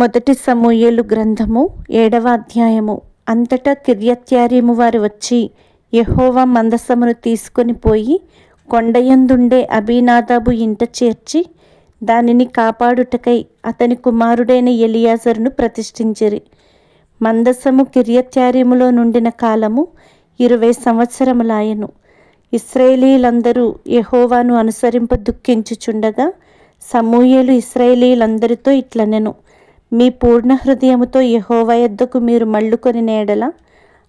మొదటి సమూయేలు గ్రంథము ఏడవ అధ్యాయము. అంతటా కిర్యత్యారీము వారు వచ్చి యహోవా మందసమును తీసుకొని పోయి కొండయందుండే అభినాదాబు ఇంట చేర్చి దానిని కాపాడుటకై అతని కుమారుడైన ఎలియాజరును ప్రతిష్ఠించిరి. మందసము కిర్యత్యారీములో నుండిన కాలము ఇరవై సంవత్సరములాయను. ఇస్రాయేలీలందరూ యహోవాను అనుసరింప దుఃఖించుచుండగా సమూయేలు ఇస్రాయేలీలందరితో ఇట్లనెను. మీ పూర్ణ హృదయముతో యహోవ యొద్దకు మీరు మళ్ళుకొని నేడల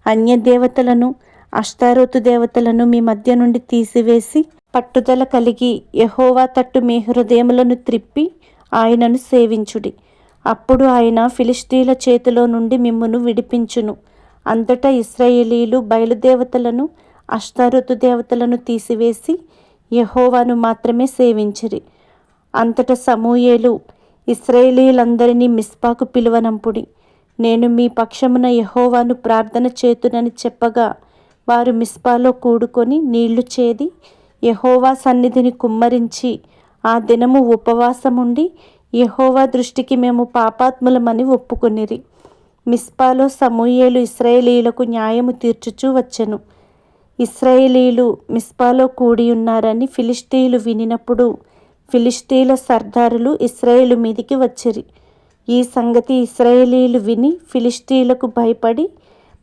అన్య దేవతలను అష్టారోతు దేవతలను మీ మధ్య నుండి తీసివేసి పట్టుదల కలిగి యహోవా తట్టు మీ హృదయములను త్రిప్పి ఆయనను సేవించుడి. అప్పుడు ఆయన ఫిలిస్తీన్ల చేతిలో నుండి మిమ్మును విడిపించును. అంతటా ఇస్రాయేలీలు బయలుదేవతలను అష్టారుతు దేవతలను తీసివేసి యహోవాను మాత్రమే సేవించిరి. అంతట సమూయేలు ఇస్రాయేలీలందరినీ మిస్పాకు పిలువనంపుడి. నేను మీ పక్షమున యహోవాను ప్రార్థన చేతునని చెప్పగా వారు మిస్పాలో కూడుకొని నీళ్ళు చేది యహోవా సన్నిధిని కుమ్మరించి ఆ దినము ఉపవాసముండి యహోవా దృష్టికి మేము పాపాత్ములమని ఒప్పుకొనిరి. మిస్పాలో సమూయేలు ఇస్రాయేలీలకు న్యాయము తీర్చుచూ వచ్చెను. ఇస్రాయేలీలు మిస్పాలో కూడి ఉన్నారని ఫిలిస్తీన్లు వినినప్పుడు ఫిలిస్తీన్ల సర్దారులు ఇస్రాయేలు మీదికి వచ్చిరి. ఈ సంగతి ఇస్రాయేలీలు విని ఫిలిస్తీన్లకు భయపడి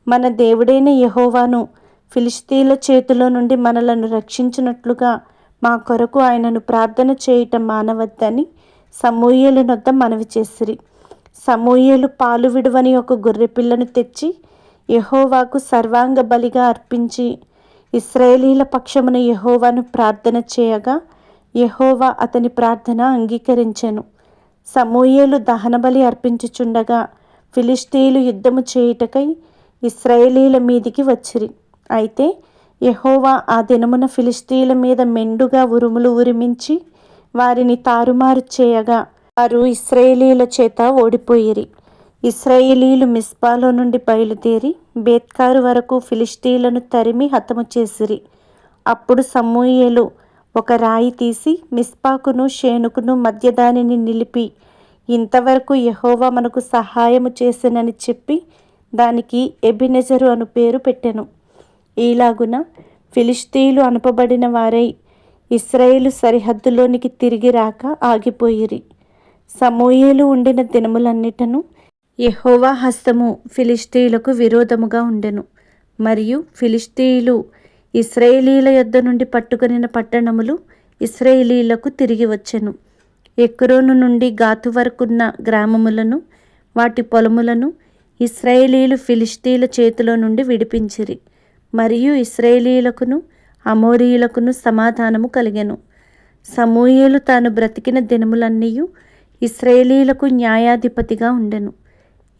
మన దేవుడైన యహోవాను ఫిలిస్తీన్ల చేతిలో నుండి మనలను రక్షించినట్లుగా మా కొరకు ఆయనను ప్రార్థన చేయటం మానవద్దని సమూయేలు నొద్ద మనవి చేసిరి. సమూయేలు పాలు విడువని ఒక గొర్రెపిల్లను తెచ్చి యహోవాకు సర్వాంగ బలిగా అర్పించి ఇస్రాయేలీల పక్షమున యహోవాను ప్రార్థన చేయగా యహోవా అతని ప్రార్థన అంగీకరించెను. సమూయేలు దహనబలి అర్పించుచుండగా ఫిలిస్తీన్లు యుద్ధము చేయుటకై ఇస్రాయేలీల మీదికి వచ్చిరి. అయితే యహోవా ఆ దినమున ఫిలిస్తీన్ల మీద మెండుగా ఉరుములు ఉరిమించి వారిని తారుమారు చేయగా వారు ఇస్రాయేలీల చేత ఓడిపోయిరి. ఇస్రాయేలీలు మిస్పాలో నుండి బయలుదేరి బేత్కారు వరకు ఫిలిస్తీన్లను తరిమి హతము చేసిరి. అప్పుడు సమూయేలు ఒక రాయి తీసి మిస్పాకును షేనుకును మధ్య దానిని నిలిపి ఇంతవరకు యహోవా మనకు సహాయము చేసినని చెప్పి దానికి ఎబినెజరు అను పేరు పెట్టెను. ఈలాగున ఫిలిస్తీన్లు అనుపబడిన వారై ఇస్రాయేలు సరిహద్దులోనికి తిరిగి రాక ఆగిపోయిరి. సమూయేలు ఉండిన దినములన్నిటను యహోవా హస్తము ఫిలిస్తీలకు విరోధముగా ఉండెను. మరియు ఫిలిస్తీన్లు ఇస్రాయేలీల యొద్ద నుండి పట్టుకొనిన పట్టణములు ఇస్రాయేలీలకు తిరిగి వచ్చెను. ఎక్రోను నుండి గాతు వరకున్న గ్రామములను వాటి పొలములను ఇస్రాయేలీలు ఫిలిస్తీన్ల చేతిలో నుండి విడిపించిరి. మరియు ఇస్రాయేలీలకును అమోరీయులకును సమాధానము కలిగెను. సమూయేలు తాను బ్రతికిన దినములన్నీ ఇస్రాయేలీలకు న్యాయాధిపతిగా ఉండెను.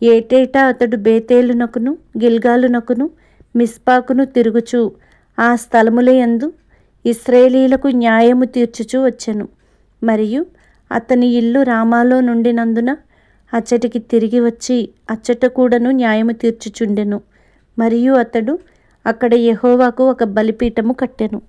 ఏటేటా అతడు బేతేలునకును గిల్గాలునకును మిస్పాకును తిరుగుచూ ఆ స్థలములయందు ఇస్రాయేలీలకు న్యాయము తీర్చుచూ వచ్చెను. మరియు అతని ఇల్లు రామాలో నుండినందున అచ్చటికి తిరిగి వచ్చి అచ్చట కూడాను న్యాయము తీర్చుచుండెను. మరియు అతడు అక్కడ యహోవాకు ఒక బలిపీఠము కట్టెను.